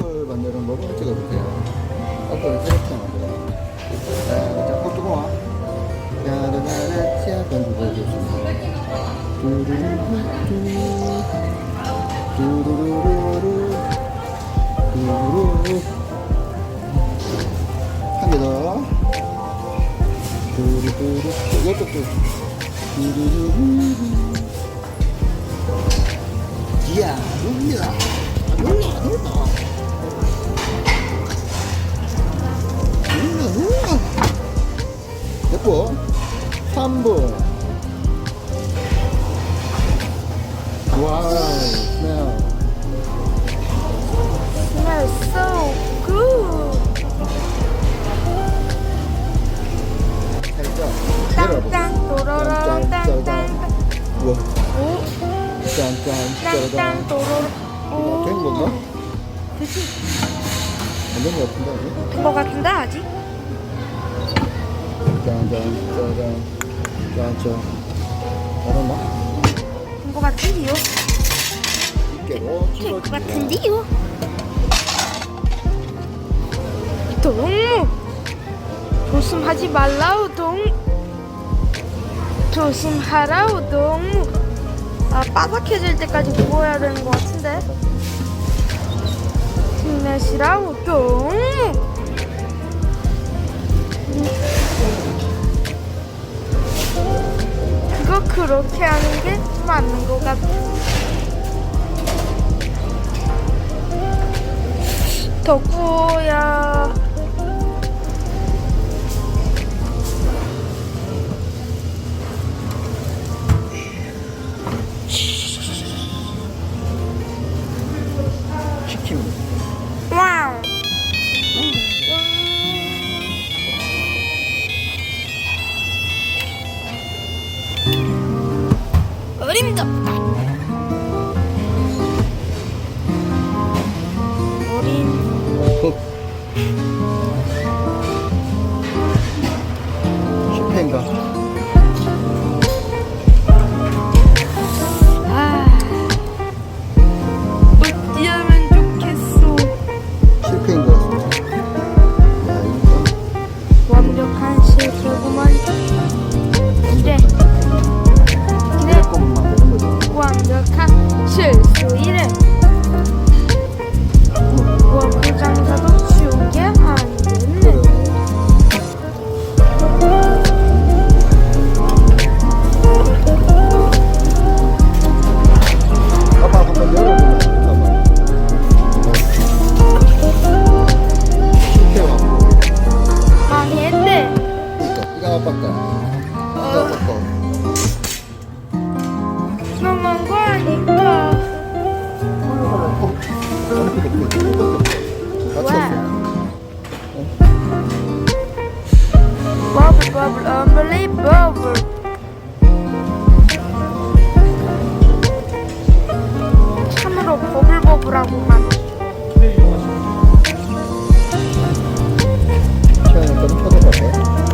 버블 만드는 법을 찍어볼게요. 버블 이렇게 만들어요. 자, 자, 코 뜨거워. 야라라라, 던지고 보겠습니다. 뚜루루루, 뚜루루루루, 뚜루루루. 한개 더. 뚜루루루, 이것도 또. 뚜루루루. 이야, 눕니다. 눌러, 눌 몇 분? 3분. 와우, smell. Smells so good. 살짝 열어보고. 땅땅 도로롱 땅땅. 우와, 오, 짠짠, 땅땅 짜라잔. 도로롱. 이거 된 건가? 그치? 안된 것 같은데, 아니? 된거 같은데 아직? 짠짠, 짜잔, 짠짠. 잘했나? 된거 같은데요? 된거 찍어줍니다. 같은데요? 동무 조심하지 말라우 동 조심하라우 동무 아 바삭해질 때까지 구워야 되는 것 같은데 힘내시라우 동 그렇게 하는 게 맞는 것 같아 더 구워야 치킨. 어림 Bubble, bubble, unbelievable. 참으로 버블버블하고만. 시원이 좀 쳐도 돼.